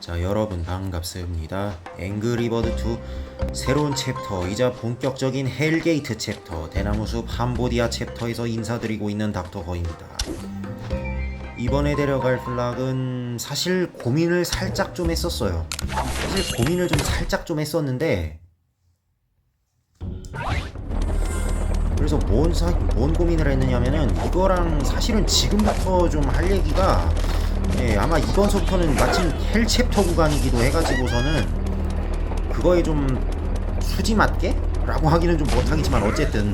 자 여러분 반갑습니다. 앵그리버드 2 새로운 챕터이자 본격적인 헬게이트 챕터 대나무숲 함보디아 챕터에서 인사드리고 있는 닥터 거입니다. 이번에 데려갈 플락은 사실 고민을 살짝 좀 했었어요. 사실 고민을 좀 살짝 좀 했었는데 그래서 뭔, 사, 뭔 고민을 했느냐면은 이거랑 사실은 지금부터 좀 할 얘기가 예, 아마 이번 서부터는 마침 헬 챕터 구간이기도 해가지고서는 그거에 좀 수지 맞게? 라고 하기는 좀 못하겠지만 어쨌든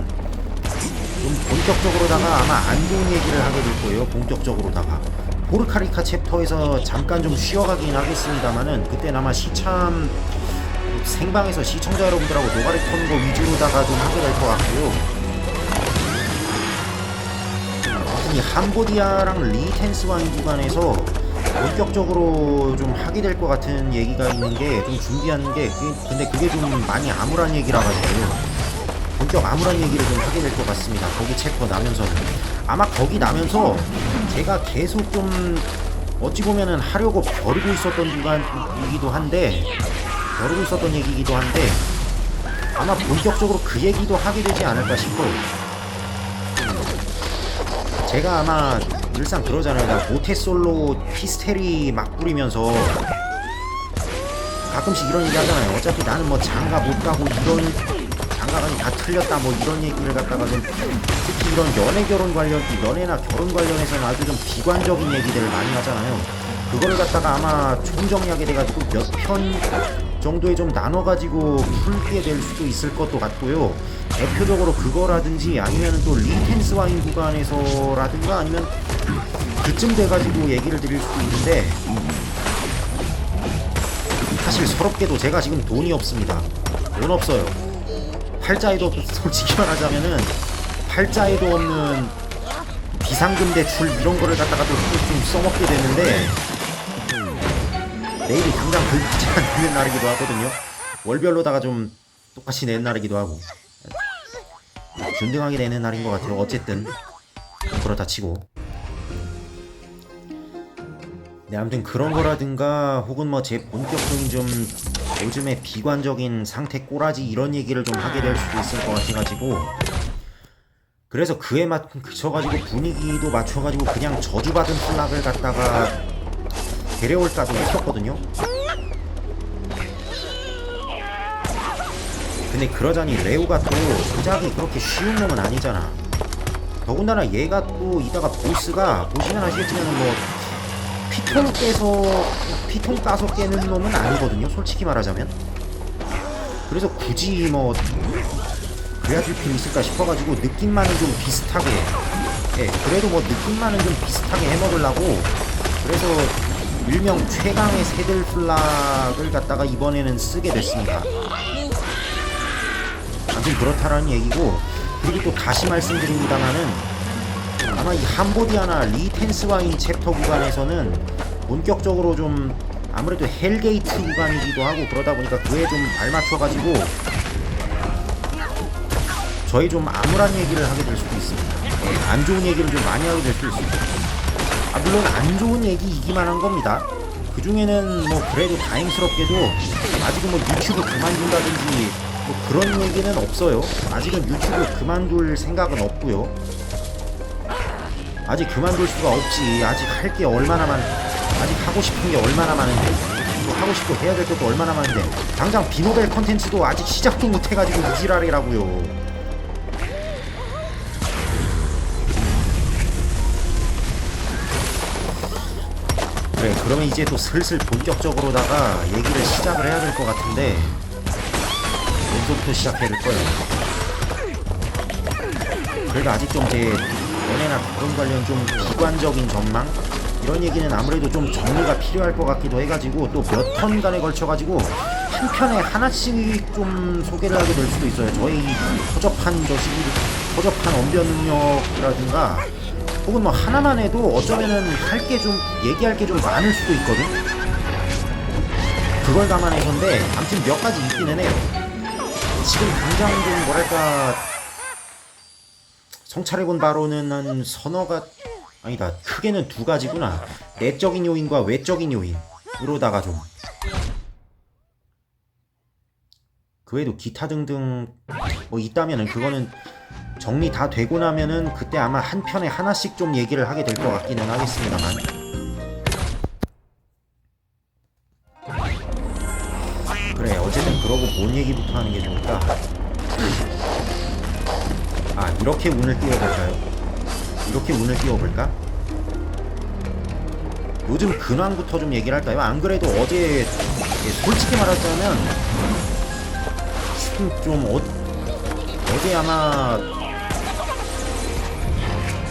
좀 본격적으로다가 아마 안 좋은 얘기를 하게 될 거예요 본격적으로다가 보르카리카 챕터에서 잠깐 좀 쉬어가긴 하겠습니다만은 그땐 아마 시참 생방에서 시청자 여러분들하고 노가리 터는 거 위주로다가 좀 하게 될 것 같고요 이 함보디아랑 리텐스와인 구간에서 본격적으로 좀 하게 될 것 같은 얘기가 있는 게 좀 준비한 게 근데 그게 좀 많이 암울한 얘기라 가지고 본격 암울한 얘기를 좀 하게 될 것 같습니다. 거기 챕터 나면서는 아마 거기 나면서 제가 계속 좀 어찌 보면은 하려고 벼르고 있었던 구간이기도 한데 벼르고 있었던 얘기이기도 한데 아마 본격적으로 그 얘기도 하게 되지 않을까 싶어요. 제가 아마 늘상 그러잖아요. 나 모태솔로 피스테리 막 뿌리면서 가끔씩 이런 얘기 하잖아요. 어차피 나는 뭐 장가 못 가고 이런 장가가니 다 틀렸다 뭐 이런 얘기를 갖다가 좀 특히 이런 연애 결혼 관련 연애나 결혼 관련해서는 아주 좀 비관적인 얘기들을 많이 하잖아요. 그거를 갖다가 아마 총정리하게 돼가지고 몇편 정도에 좀 나눠가지고 풀게 될 수도 있을 것도 같고요. 대표적으로 그거라든지 아니면 또 리텐스 와인 구간에서라든가 아니면 그쯤 돼가지고 얘기를 드릴 수도 있는데 사실 서럽게도 제가 지금 돈이 없습니다. 돈 없어요. 팔자에도 없- 솔직히 말하자면은 팔자에도 없는 비상금 대출 이런 거를 갖다가 또 좀 써먹게 되는데 내일이 당장 글자 내는 날이기도 하거든요. 월별로다가 좀 똑같이 내는 날이기도 하고 균등하게 내는 날인 것 같아요. 어쨌든 그렇다 치고 네, 아무튼 그런 거라든가 혹은 뭐 제 본격적인 좀 요즘에 비관적인 상태 꼬라지 이런 얘기를 좀 하게 될 수도 있을 것 같아가지고 그래서 그에 맞 그쳐가지고 분위기도 맞춰가지고 그냥 저주받은 플락을 갖다가 데려올까도 했었거든요. 근데 그러자니 레오가 또 조작이 그렇게 쉬운 놈은 아니잖아. 더군다나 얘가 또 이따가 보스가 보시면 아시겠지만 뭐 피통 깨서 피통 따서 깨는 놈은 아니거든요. 솔직히 말하자면. 그래서 굳이 뭐 그래야 될 필요 있을까 싶어가지고 느낌만은 좀 비슷하게 예 그래도 뭐 느낌만은 좀 비슷하게 해먹으려고 그래서 일명 최강의 새들 플락을 갖다가 이번에는 쓰게 됐습니다. 아무튼 그렇다라는 얘기고 그리고 또 다시 말씀드립니다만은 아마 이 함보디아나 리텐스 와인 챕터 구간에서는 본격적으로 좀 아무래도 헬게이트 구간이기도 하고 그러다 보니까 그에 좀 발맞춰가지고 저희 좀 암울한 얘기를 하게 될 수도 있습니다. 예, 안 좋은 얘기를 좀 많이 하게 될 수도 있습니다. 아, 물론 안 좋은 얘기이기만 한 겁니다. 그 중에는 뭐 그래도 다행스럽게도 아직은 뭐 유튜브 그만둔다든지 뭐 그런 얘기는 없어요. 아직은 유튜브 그만둘 생각은 없고요. 아직 그만둘 수가 없지. 아직 할 게 얼마나 많, 아직 하고 싶은 게 얼마나 많은데, 또 하고 싶고 해야 될 것도 얼마나 많은데, 당장 비노벨 컨텐츠도 아직 시작도 못 해가지고 이지랄이라고요. 그러면 이제 또 슬슬 본격적으로다가 얘기를 시작을 해야 될 것 같은데, 어디서부터 시작해야 될 거예요? 그래도 아직 좀 제 연애나 결혼 관련 좀 비관적인 전망 이런 얘기는 아무래도 좀 정리가 필요할 것 같기도 해가지고 또몇 편간에 걸쳐가지고 한 편에 하나씩 좀 소개를 하게 될 수도 있어요. 저희 허접한 저시 허접한 언변 능력이라든가 혹은 뭐 하나만 해도 어쩌면은 할 게 좀 얘기할 게 좀 많을 수도 있거든. 그걸 감안해서인데 아무튼 몇 가지 있기는 해요. 지금 당장 좀 뭐랄까 성찰해본 바로는 한 서너가 아니다 크게는 두 가지구나 내적인 요인과 외적인 요인으로다가 좀 그 외에도 기타 등등 뭐 있다면은 그거는 정리 다 되고 나면은 그때 아마 한 편에 하나씩 좀 얘기를 하게 될 것 같기는 하겠습니다만. 그래 어쨌든 그러고 뭔 얘기부터 하는 게 좋을까? 아 이렇게 운을 띄워볼까요? 이렇게 운을 띄워볼까? 요즘 근황부터 좀 얘기를 할까요? 안 그래도 어제 예, 솔직히 말하자면 좀 어, 어제 아마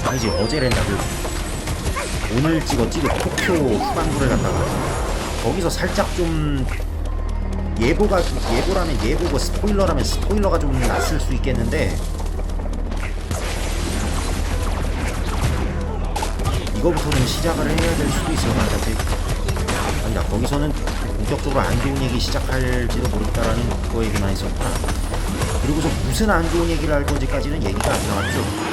아니지 어제랜다 그 오늘 찍었지 그 토쿄 후반부를 갖다가 거기서 살짝 좀 예보가 예보라면 예보고 스포일러라면 스포일러가 좀 났을 수 있겠는데. 이거부터 좀 시작을 해야 될 수도 있어요 나같이 아니다 거기서는 본격적으로 안 좋은 얘기 시작할지도 모르겠다라는 그거 얘기만 했었구나. 그리고서 무슨 안 좋은 얘기를 할 건지까지는 얘기가 안 나왔죠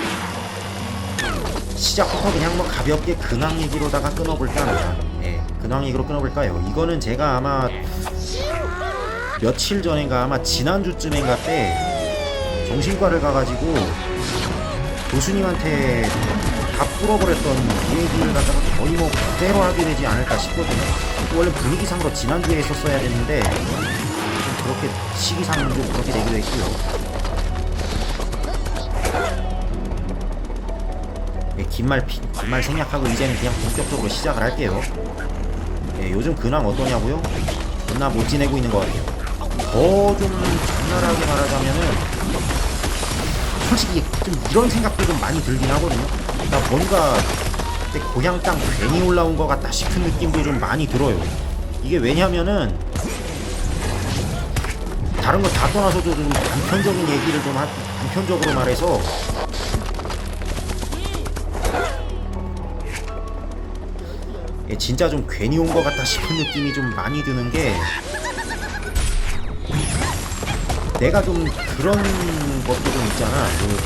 시작부터 그냥 뭐 가볍게 근황 얘기로다가 끊어볼까 합니다 예 근황 얘기로 끊어볼까요 이거는 제가 아마 며칠 전인가 아마 지난주쯤인가 때 정신과를 가가지고 교수님한테 다 풀어버렸던 이 얘기를 갖다가 거의 뭐 그대로 하게 되지 않을까 싶거든요. 원래 분위기상으로 지난주에 했었어야 됐는데 좀 그렇게 시기상 좀 그렇게 되기도 했고요. 긴말 피- 긴말 생략하고 이제는 그냥 본격적으로 시작을 할게요. 예, 요즘 근황 어떠냐고요? 존나 못 지내고 있는 것 같아요. 더 좀 적나라하게 말하자면은 솔직히 좀 이런 생각도 좀 많이 들긴 하거든요. 나 뭔가 내 고향 땅 괜히 올라온 것 같다 싶은 느낌도 좀 많이 들어요. 이게 왜냐면은 다른 거 다 떠나서도 좀 단편적인 얘기를 좀 하, 단편적으로 말해서 진짜 좀 괜히 온 것 같다 싶은 느낌이 좀 많이 드는 게 내가 좀 그런 것도 좀 있잖아. 그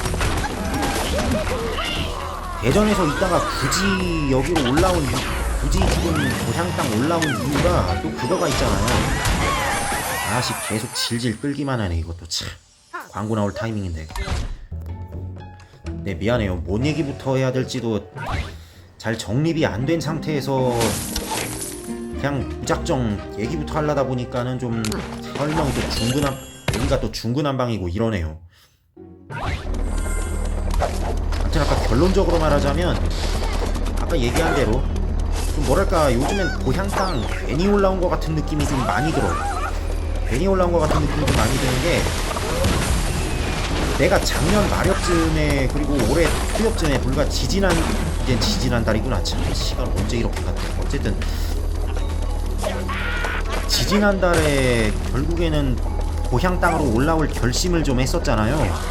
대전에서 있다가 굳이 여기로 올라온 굳이 지금 고향 땅 올라온 이유가 또 그거가 있잖아요. 아씨 계속 질질 끌기만 하네 이것도 참 광고 나올 타이밍인데. 네 미안해요. 뭔 얘기부터 해야 될지도 잘 정립이 안 된 상태에서 그냥 무작정 얘기부터 하려다 보니까는 좀 설명이 또 중근한 여기가 또 중근한방이고 이러네요. 아무튼 아까 결론적으로 말하자면 아까 얘기한 대로 좀 뭐랄까 요즘엔 고향 땅 괜히 올라온 것 같은 느낌이 좀 많이 들어요. 괜히 올라온 것 같은 느낌이 좀 많이 드는 게 내가 작년 말엽쯤에 그리고 올해 초엽쯤에 불과 지지난 이젠 지지난 달이구나 참 시간 언제 이렇게 갔대 어쨌든 지지난 달에 결국에는 고향 땅으로 올라올 결심을 좀 했었잖아요.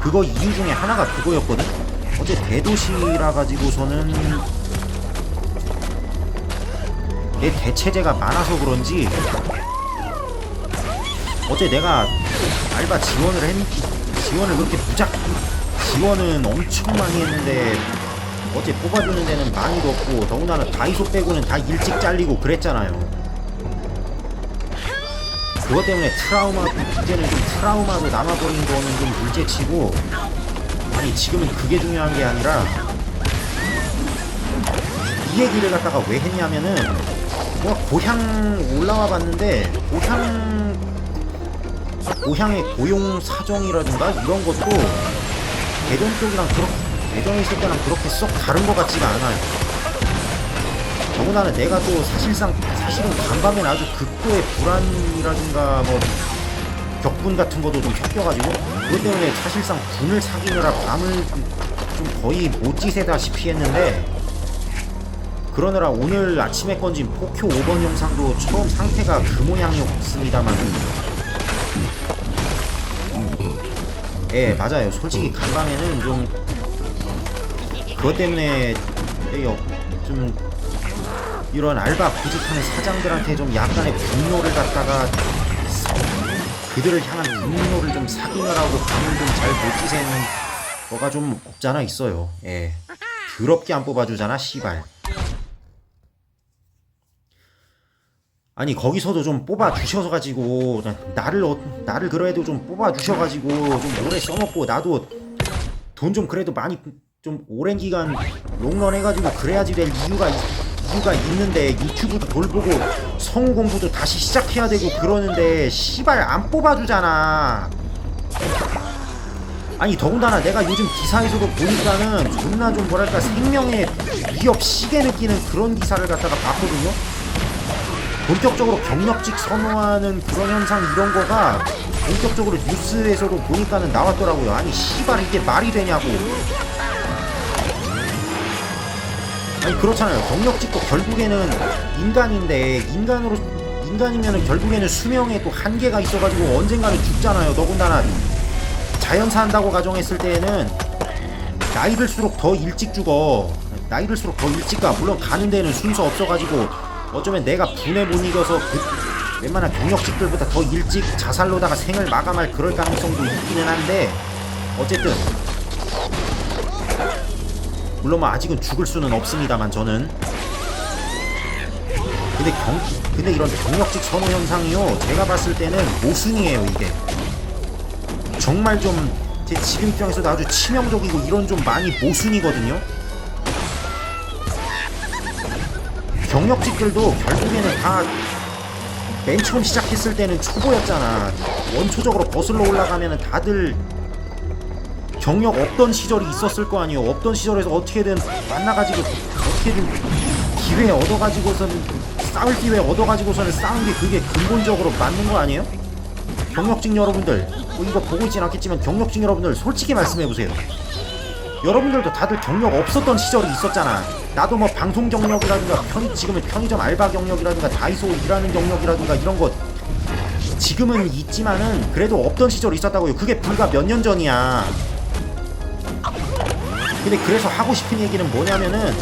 그거 이유 중에 하나가 그거였거든. 어제 대도시라 가지고서는 내 대체제가 많아서 그런지 어제 내가 알바 지원을 했 지원을 그렇게 무작 지원은 엄청 많이 했는데 어제 뽑아주는 데는 많이도 없고 더군다나 다이소 빼고는 다 일찍 잘리고 그랬잖아요. 그것 때문에 트라우마 이제는 좀 트라우마도 남아버린 거는 좀 둘째치고 아니 지금은 그게 중요한 게 아니라 이 얘기를 갖다가 왜 했냐면은 뭐 고향 올라와 봤는데 고향 고향의 고용 사정이라든가 이런 것도 대전 쪽이랑 그렇게 대전에 있을 때랑 그렇게 썩 다른 것 같지가 않아요. 더군다나 내가 또 사실상 사실은 간밤엔 아주 극도의 불안이라든가 뭐 격분 같은 것도 좀 섞여가지고 그것 때문에 사실상 군을 사귀느라 밤을 좀 거의 못 지새다시피 했는데 그러느라 오늘 아침에 건진 포큐 5번 영상도 처음 상태가 그 모양이었습니다만 예 맞아요 솔직히 간밤에는 좀 그것 때문에 좀 이런 알바 구직하는 사장들한테 좀 약간의 분노를 갖다가 그들을 향한 분노를 좀 사귀느라고 밤을 좀 잘 못 지새는 거가 좀 없잖아 있어요. 예. 더럽게 안 뽑아주잖아, 씨발. 아니 거기서도 좀 뽑아 주셔서 가지고 나를 어, 나를 그래도 좀 뽑아 주셔 가지고 좀 오래 써먹고 나도 돈 좀 그래도 많이 좀 오랜 기간 롱런 해가지고 그래야지 될 이유가 있- 이유가 있는데 유튜브도 돌보고 성우 공부도 다시 시작해야 되고 그러는데 씨발 안 뽑아주잖아. 아니 더군다나 내가 요즘 기사에서도 보니까는 존나 좀 뭐랄까 생명의 위협 시계 느끼는 그런 기사를 갖다가 봤거든요. 본격적으로 경력직 선호하는 그런 현상 이런 거가 본격적으로 뉴스에서도 보니까는 나왔더라고요. 아니 씨발 이게 말이 되냐고. 아니 그렇잖아요. 경력직도 결국에는 인간인데 인간으로 인간이면은 결국에는 수명에 또 한계가 있어가지고 언젠가는 죽잖아요. 더군다나 자연사 한다고 가정했을 때에는 나이 들수록 더 일찍 죽어. 나이 들수록 더 일찍 가. 물론 가는 데는 순서 없어가지고 어쩌면 내가 분에 못 이겨서 그 웬만한 경력직들보다 더 일찍 자살로다가 생을 마감할 그럴 가능성도 있기는 한데 어쨌든 물론 뭐 아직은 죽을 수는 없습니다만 저는. 근데 경 근데 이런 경력직 선호 현상이요. 제가 봤을 때는 모순이에요 이게. 정말 좀 제 지금 입장에서도 아주 치명적이고 이런 좀 많이 모순이거든요 경력직들도 결국에는 다 맨 처음 시작했을 때는 초보였잖아 원초적으로 거슬러 올라가면은 다들 경력 없던 시절이 있었을 거 아니에요. 없던 시절에서 어떻게든 만나가지고 어떻게든 기회 얻어가지고서는 싸울 기회 얻어가지고서는 싸운 게 그게 근본적으로 맞는 거 아니에요? 경력직 여러분들 뭐 이거 보고 있진 않겠지만 경력직 여러분들 솔직히 말씀해 보세요. 여러분들도 다들 경력 없었던 시절이 있었잖아. 나도 뭐 방송 경력이라든가 편, 지금은 편의점 알바 경력이라든가 다이소 일하는 경력이라든가 이런 것 지금은 있지만은 그래도 없던 시절이 있었다고요. 그게 불과 몇 년 전이야. 근데 그래서 하고 싶은 얘기는 뭐냐면은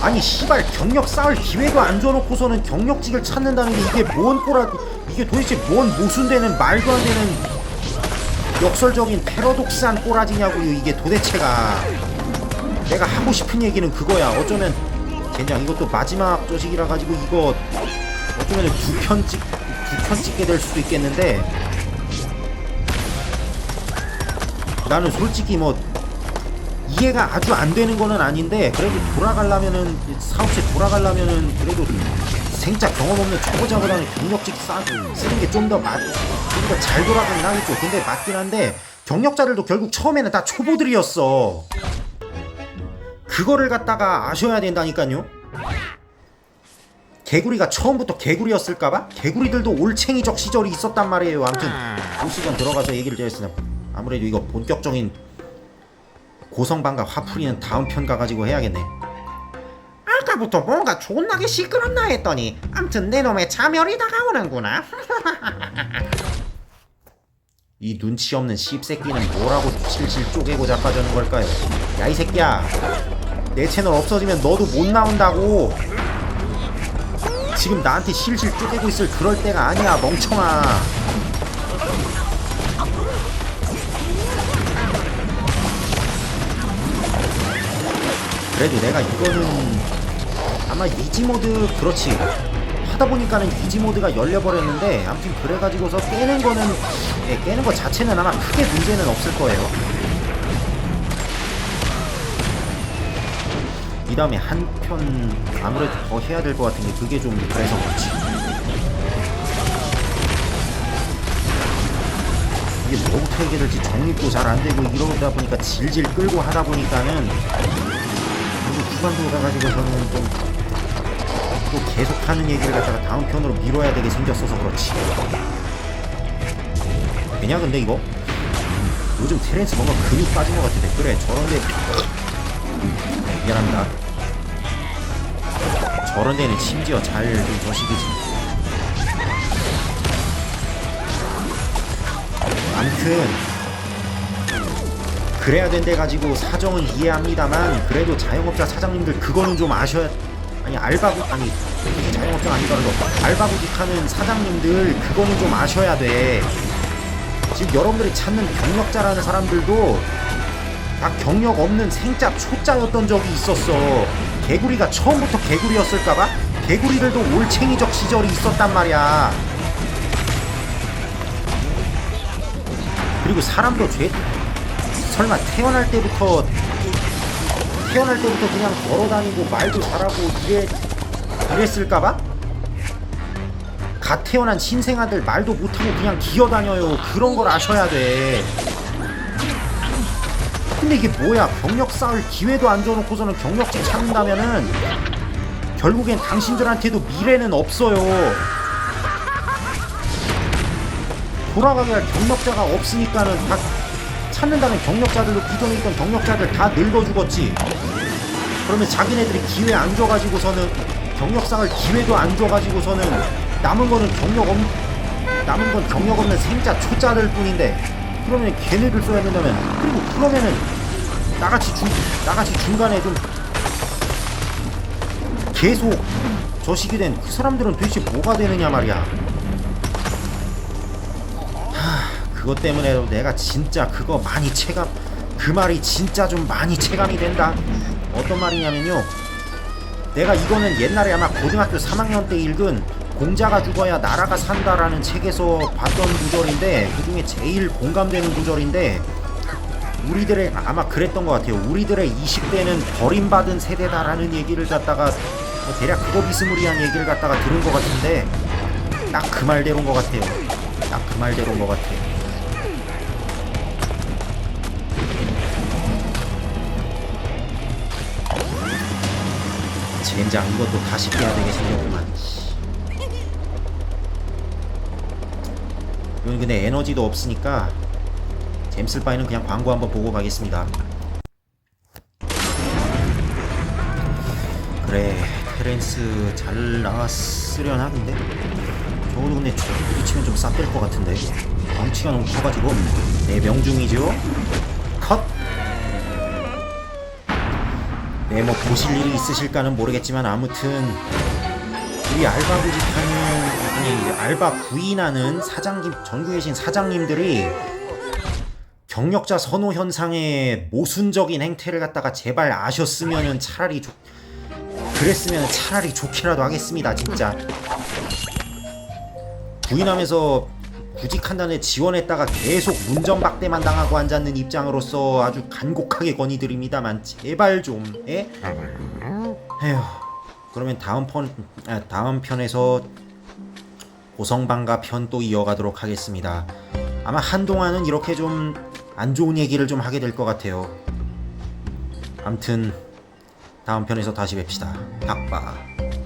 아니 씨발 경력 쌓을 기회도 안 줘놓고서는 경력직을 찾는다는 게 이게 뭔 꼬라 이게 도대체 뭔 모순되는 말도 안 되는 역설적인 패러독스한 꼬라지냐고요 이게 도대체가. 내가 하고 싶은 얘기는 그거야. 어쩌면 젠장 이것도 마지막 조식이라 가지고 이거 어쩌면 두 편 찍, 두 편 찍게 될 수도 있겠는데. 나는 솔직히 뭐 이해가 아주 안 되는 거는 아닌데 그래도 돌아가려면은 사업체 돌아가려면은 그래도 생자 경험 없는 초보자보다는 경력직 싸, 쓰는 게 좀 더 맞, 좀 더 잘 돌아가긴 하겠죠. 근데 맞긴 한데 경력자들도 결국 처음에는 다 초보들이었어. 그거를 갖다가 아셔야 된다니까요. 개구리가 처음부터 개구리였을까봐? 개구리들도 올챙이적 시절이 있었단 말이에요. 아무튼 올 시간 들어가서 얘기를 드렸으나 아무래도 이거 본격적인 고성방과 화풀이는 다음 편 가가지고 해야겠네. 아까부터 뭔가 존나게 시끄럽나 했더니 암튼 내 놈의 자멸이 다가오는구나. 이 눈치 없는 씹새끼는 뭐라고 실실 쪼개고 자빠져는 걸까요? 야 이 새끼야, 내 채널 없어지면 너도 못 나온다고. 지금 나한테 실실 쪼개고 있을 그럴 때가 아니야, 멍청아. 그래도 내가 이거는 아마 이지 모드 그렇지. 하다 보니까는 이지 모드가 열려버렸는데 아무튼 그래가지고서 깨는 거는 예, 깨는 거 자체는 아마 크게 문제는 없을 거예요. 이 다음에 한편 아무래도 더 해야 될 것 같은 게 그게 좀 그래서 그렇지. 이게 뭐부터 얘기해야 될지 정립도 잘 안 되고 이러다 보니까 질질 끌고 하다 보니까는 그리고 후반부로 가가지고서는 좀 또 계속 하는 얘기를 갖다가 다음 편으로 미뤄야 되게 생겼어서 그렇지. 왜냐 근데 이거 요즘 테렌스 뭔가 근육 빠진 것 같은데 그래 저런데 네, 미안합니다. 저런 데는 심지어 잘 좀 저식이지. 아무튼 그래야 된대 가지고 사정은 이해합니다만 그래도 자영업자 사장님들 그거는 좀 아셔야 아니 알바구 아니 자영업자가 아니더라도 알바구직하는 사장님들 그거는 좀 아셔야 돼. 지금 여러분들이 찾는 경력자라는 사람들도 다 경력 없는 생자 초짜였던 적이 있었어. 개구리가 처음부터 개구리였을까봐? 개구리들도 올챙이적 시절이 있었단 말이야. 그리고 사람도 죄 설마 태어날 때부터 태어날 때부터 그냥 걸어다니고 말도 잘하고 이래 이랬을까봐? 갓 태어난 신생아들 말도 못하고 그냥 기어다녀요. 그런 걸 아셔야 돼. 근데 이게 뭐야? 경력 쌓을 기회도 안 줘놓고서는 경력직 찾는다면은 결국엔 당신들한테도 미래는 없어요. 돌아가게 할 경력자가 없으니까는 다 찾는다는 경력자들도 기존에 있던 경력자들 다 늙어 죽었지. 그러면 자기네들이 기회 안 줘가지고서는 경력 쌓을 기회도 안 줘가지고서는 남은 거는 경력 없 남은 건 경력 없는 생자 초짜들 뿐인데 그러면 걔네들 써야 된다면 그리고 그러면은 나같이 중 나같이 중간에 좀 계속 저식이 된 그 사람들은 도대체 뭐가 되느냐 말이야. 그것 때문에 내가 진짜 그거 많이 체감 그 말이 진짜 좀 많이 체감이 된다. 어떤 말이냐면요. 내가 이거는 옛날에 아마 고등학교 3학년 때 읽은 공자가 죽어야 나라가 산다라는 책에서 봤던 구절인데 그 중에 제일 공감되는 구절인데 우리들의 아마 그랬던 것 같아요. 우리들의 20대는 버림받은 세대다라는 얘기를 갖다가 뭐 대략 그거 비스무리한 얘기를 갖다가 들은 것 같은데 딱 그 말대로인 것 같아요. 딱 그 말대로인 것 같아요. 젠장 이것도 다시 깨야 되게 생겼구만. 이건 근데 에너지도 없으니까 잼쓸 바에는 그냥 광고 한번 보고 가겠습니다. 그래 테렌스 잘 나왔으려나 근데? 저거도 근데 부딪히면 좀 쌉될 것 같은데. 덩치가 너무 커가지고. 네 명중이죠. 컷 네, 뭐 보실 일이 있으실까는 모르겠지만 아무튼 우리 알바 구직하는 아니 알바 구인하는 사장님 전국에 계신 사장님들이 경력자 선호 현상의 모순적인 행태를 갖다가 제발 아셨으면은 차라리 좋 그랬으면 차라리 좋기라도 하겠습니다 진짜. 구인하면서 구직한다는 지원했다가 계속 문전박대만 당하고 앉았는 입장으로서 아주 간곡하게 건의드립니다만 제발 좀 예? 에휴 그러면 다음 편 아, 다음 편에서 고성방가 편 또 이어가도록 하겠습니다. 아마 한동안은 이렇게 좀 안 좋은 얘기를 좀 하게 될 것 같아요. 암튼 다음 편에서 다시 뵙시다. 닭바